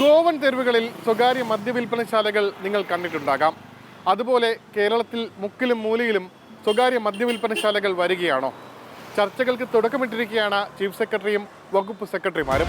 ഗോവൻ തെരുവുകളിൽ സ്വകാര്യ മദ്യവിൽപ്പനശാലകൾ നിങ്ങൾ കണ്ടിട്ടുണ്ടാകാം. അതുപോലെ കേരളത്തിൽ മുക്കിലും മൂലയിലും സ്വകാര്യ മദ്യവിൽപ്പനശാലകൾ വരികയാണോ? ചർച്ചകൾക്ക് തുടക്കമിട്ടിരിക്കുകയാണ് ചീഫ് സെക്രട്ടറിയും വകുപ്പ് സെക്രട്ടറിമാരും.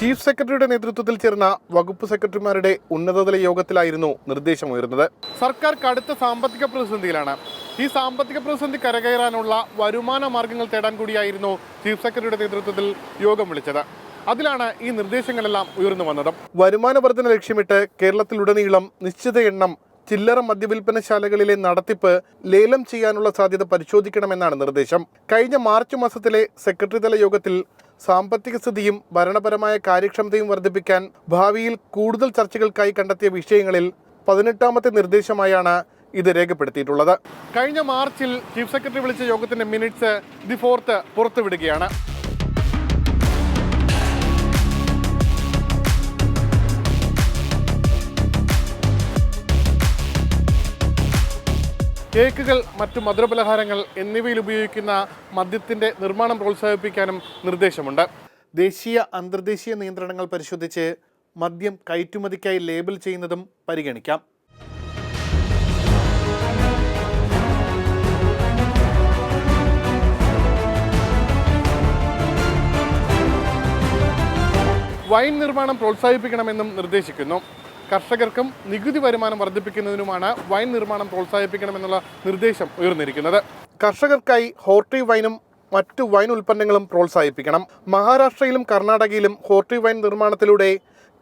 ചീഫ് സെക്രട്ടറിയുടെ നേതൃത്വത്തിൽ ചേർന്ന വകുപ്പ് സെക്രട്ടറിമാരുടെ ഉന്നതതല യോഗത്തിലായിരുന്നു നിർദ്ദേശം ഉയർന്നത് സർക്കാർ കടുത്ത സാമ്പത്തിക പ്രതിസന്ധിയിലാണ്. ഈ സാമ്പത്തിക പ്രതിസന്ധി കരകയറാനുള്ള വരുമാന മാർഗങ്ങൾ തേടാൻ കൂടിയായിരുന്നു ചീഫ് സെക്രട്ടറിയുടെ നേതൃത്വത്തിൽ യോഗം വിളിച്ചത്. അതിലാണ് ഈ നിർദ്ദേശങ്ങളെല്ലാം ഉയർന്നു വന്നത്. വരുമാന വർധന ലക്ഷ്യമിട്ട് കേരളത്തിലുടനീളം നിശ്ചിത എണ്ണം ചില്ലറ മദ്യവിൽപ്പനശാലകളിലെ നടത്തിപ്പ് ലേലം ചെയ്യാനുള്ള സാധ്യത പരിശോധിക്കണമെന്നാണ് നിർദ്ദേശം. കഴിഞ്ഞ മാർച്ച് മാസത്തിലെ സെക്രട്ടറി തല യോഗത്തിൽ സാമ്പത്തിക സ്ഥിതിയും ഭരണപരമായ കാര്യക്ഷമതയും വർദ്ധിപ്പിക്കാൻ ഭാവിയിൽ കൂടുതൽ ചർച്ചകൾക്കായി കണ്ടെത്തിയ വിഷയങ്ങളിൽ പതിനെട്ടാമത്തെ നിർദ്ദേശമായാണ് ഇത് രേഖപ്പെടുത്തിയിട്ടുള്ളത്. കഴിഞ്ഞ മാർച്ചിൽ ചീഫ് സെക്രട്ടറി വിളിച്ച യോഗത്തിന്റെ മിനിറ്റ്സ് ദി ഫോർത്ത് പുറത്തുവിടുകയാണ്. കേക്കുകൾ മറ്റു മധുരപലഹാരങ്ങൾ എന്നിവയിൽ ഉപയോഗിക്കുന്ന മദ്യത്തിന്റെ നിർമ്മാണം പ്രോത്സാഹിപ്പിക്കാനും നിർദ്ദേശമുണ്ട്. ദേശീയ അന്തർദേശീയ നിയന്ത്രണങ്ങൾ പരിശോധിച്ച് മദ്യം കയറ്റുമതിക്കായി ലേബൽ ചെയ്യുന്നതും പരിഗണിക്കാം. വൈൻ നിർമ്മാണം പ്രോത്സാഹിപ്പിക്കണമെന്നും നിർദ്ദേശിക്കുന്നു. കർഷകർക്കും നികുതി വരുമാനം വർദ്ധിപ്പിക്കുന്നതിനുമാണ് വൈൻ നിർമ്മാണം പ്രോത്സാഹിപ്പിക്കണമെന്നുള്ള നിർദ്ദേശം ഉയർന്നിരിക്കുന്നത്. കർഷകർക്കായി ഹോർട്ടി വൈനും മറ്റു വൈൻ ഉൽപ്പന്നങ്ങളും പ്രോത്സാഹിപ്പിക്കണം. മഹാരാഷ്ട്രയിലും കർണാടകയിലും ഹോർട്ടി വൈൻ നിർമ്മാണത്തിലൂടെ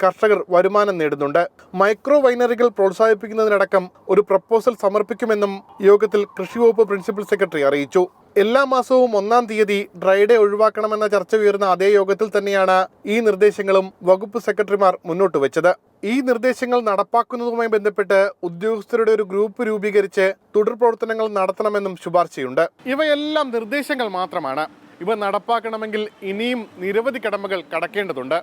കർഷകർ വരുമാനം നേടുന്നുണ്ട്. മൈക്രോ വൈനറികൾ പ്രോത്സാഹിപ്പിക്കുന്നതിനടക്കം ഒരു പ്രപ്പോസൽ സമർപ്പിക്കുമെന്നും യോഗത്തിൽ കൃഷി വകുപ്പ് പ്രിൻസിപ്പൽ സെക്രട്ടറി അറിയിച്ചു. എല്ലാ മാസവും ഒന്നാം തീയതി ഡ്രൈ ഡേ ഒഴിവാക്കണമെന്ന ചർച്ച ഉയർന്ന അതേ യോഗത്തിൽ തന്നെയാണ് ഈ നിർദ്ദേശങ്ങളും വകുപ്പ് സെക്രട്ടറിമാർ മുന്നോട്ട് വെച്ചത്. ഈ നിർദ്ദേശങ്ങൾ നടപ്പാക്കുന്നതുമായി ബന്ധപ്പെട്ട് ഉദ്യോഗസ്ഥരുടെ ഒരു ഗ്രൂപ്പ് രൂപീകരിച്ച് തുടർ പ്രവർത്തനങ്ങൾ നടത്തണമെന്നും ശുപാർശയുണ്ട്. ഇവയെല്ലാം നിർദ്ദേശങ്ങൾ മാത്രമാണ്. ഇവ നടപ്പാക്കണമെങ്കിൽ ഇനിയും നിരവധി കടമകൾ കടക്കേണ്ടതുണ്ട്.